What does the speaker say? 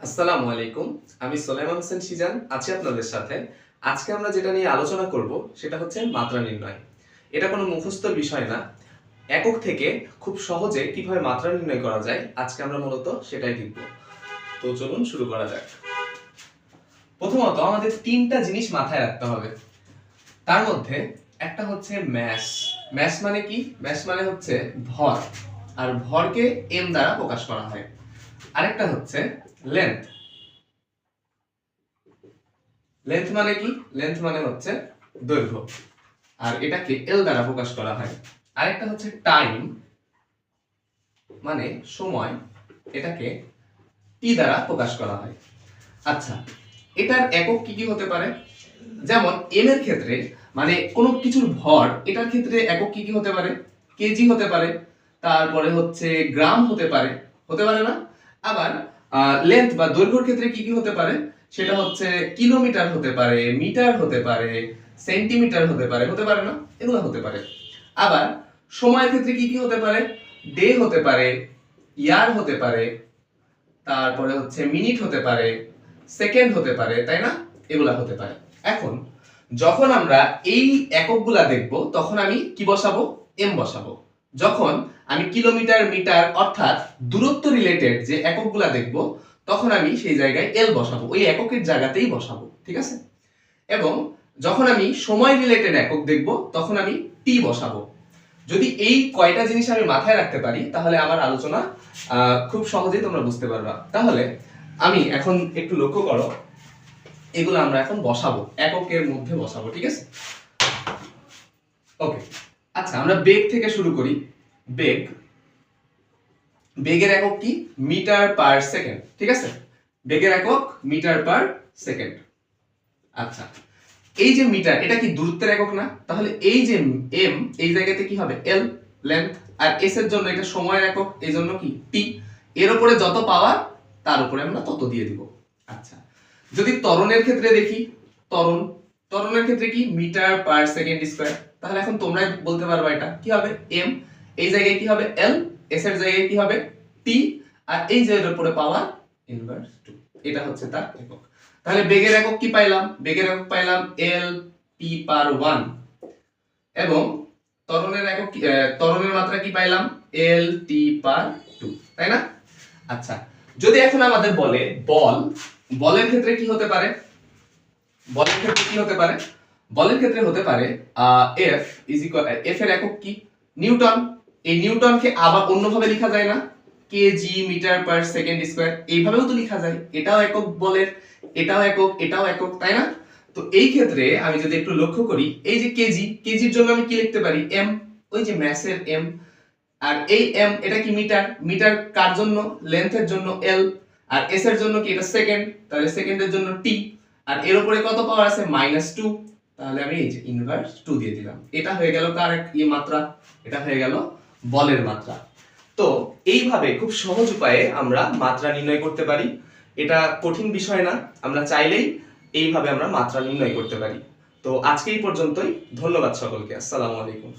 আসসালামু আলাইকুম, আমি সোলাইমান হোসেন সিজান আছি আপনাদের সাথে। আজকে আমরা যেটা নিয়ে আলোচনা করব, সেটা হচ্ছে মাত্রা নির্ণয়। এটা কোনো মুখস্থর বিষয় না। একক থেকে খুব সহজে কীভাবে মাত্রা নির্ণয় করা যায়, আজকে আমরা মূলত সেটাই দেখব। তো চলুন শুরু করা যাক। প্রথমত, আমাদের তিনটা জিনিস মাথায় রাখতে হবে। তার মধ্যে একটা হচ্ছে ম্যাস ম্যাস মানে কি? ম্যাস মানে হচ্ছে ভর। আর ভরকে এম দ্বারা প্রকাশ করা হয়। আরেকটা হচ্ছে লেন্থ লেন্থ মানে কি? লেন্থ মানে হচ্ছে দৈর্ঘ্য। আর এটাকে এল দ্বারা প্রকাশ করা হয়। আরেকটা হচ্ছে টাইম মানে সময়। এটাকে টি দ্বারা প্রকাশ করা হয়। আচ্ছা এটার একক কি কি হতে পারে? যেমন এম এর ক্ষেত্রে মানে কোনো কিছুর ভর, এটার ক্ষেত্রে একক কি কি হতে পারে? কেজি হতে পারে। তারপরে হচ্ছে গ্রাম হতে পারে। হতে পারে না? আবার লেন্থ বা দৈর্ঘ্যের ক্ষেত্রে কি কি হতে পারে? সেটা হচ্ছে কিলোমিটার হতে পারে, মিটার হতে পারে, সেন্টিমিটার হতে পারে হতে পারে না, এগুলো হতে পারে। আবার, সময়ের ক্ষেত্রে কি কি হতে পারে? ডে হতে পারে ইয়ার হতে পারে, তারপরে হচ্ছে মিনিট হতে পারে সেকেন্ড হতে পারে, তাই না? এগুলা হতে পারে। এখন, যখন আমরা এই এককগুলা দেখব, তখন আমি কি বসাবো? এম বসাবো। যখন আমি কিলোমিটার, মিটার অর্থাৎ দূরত্ব রিলেটেড যে এককগুলা দেখব, তখন আমি সেই জায়গায় এল বসাবো। ওই এককের জায়গাতেই বসাবো, ঠিক আছে? এবং যখন আমি সময় রিলেটেড একক দেখব, তখন আমি টি বসাবো। যদি এই কয়টা জিনিস আমি মাথায় রাখতে পারি, তাহলে আমার আলোচনা খুব সহজেই তোমরা বুঝতে পারবা। তাহলে আমি এখন একটু লক্ষ্য করো, এগুলো আমরা এখন বসাবো, এককের মধ্যে বসাবো, ঠিক আছে? ওকে আচ্ছা আমরা বেগ থেকে শুরু করি। বেগ। বেগের একক কি? মিটার পার সেকেন্ড, ঠিক আছে? বেগের একক মিটার পার সেকেন্ড। আচ্ছা এই যে মিটার, এটা কি দূরত্বের একক না? তাহলে এই যে এম এই জায়গাতে কি হবে? এল লেন্থ আর এস এর জন্য এটা সময়ের একক, এই জন্য কি? টি এর উপরে যত পাওয়ার, তার উপরে আমরা তত দিয়ে দিব। আচ্ছা যদি ত্বরণের ক্ষেত্রে দেখি, ত্বরণ। ত্বরণের ক্ষেত্রে কি? Metre per second square. তাহলে এখন তোমরাই বলতে পারবা এটা। কি হবে? এম এই জায়গায় কি হবে? এল এস এর জায়গায় কি হবে? টি আর এই যে এর উপরে পাওয়ার ইনভার্স টু এটা হচ্ছে তার একক। তাহলে বেগের একক কি পাইলাম? বেগের একক পাইলাম এল পি পার ওয়ান এবং ত্বরণের একক ত্বরণের মাত্রা কি পাইলাম? এল টি পার টু তাই না? আচ্ছা যদি এখন আমাদের বলে বল, বলের ক্ষেত্রে কি হতে পারে? বলের ক্ষেত্রে কি হতে পারে? বলের ক্ষেত্রে হতে পারে এফ ইজ এফ এর একক কি? নিউটন। এই নিউটনকে আবার অন্যভাবে লেখা যায় না। Kg metre per second square. এইভাবেও তো লেখা যায়। এটাও একক বলের, এটাও একক এটাও একক, তাই না? তো এই ক্ষেত্রে আমি যদি একটু লক্ষ্য করি, এই যে কেজি কেজির জন্য আমি কি লিখতে পারি? এম ওই যে ম্যাসের এম আর এই এম এটা কি মিটার? মিটার কার জন্য? লেন্থের জন্য এল আর এস এর জন্য কি এটা সেকেন্ড? তাহলে সেকেন্ডের জন্য টি আর এর উপরে কত পাওয়ার আছে? মাইনাস টু তাহলে আমি এই যে ইনভার্স টু দিয়ে দিলাম। এটা হয়ে গেল কার ই ইয়ে মাত্রা? এটা হয়ে গেল বলের মাত্রা। তো এইভাবে খুব সহজ উপায়ে আমরা মাত্রা নির্ণয় করতে পারি। এটা কঠিন বিষয় না, আমরা চাইলেই এইভাবে আমরা মাত্রা নির্ণয় করতে পারি। তো আজকে এই পর্যন্তই। ধন্যবাদ সকলকে। আসসালামু আলাইকুম।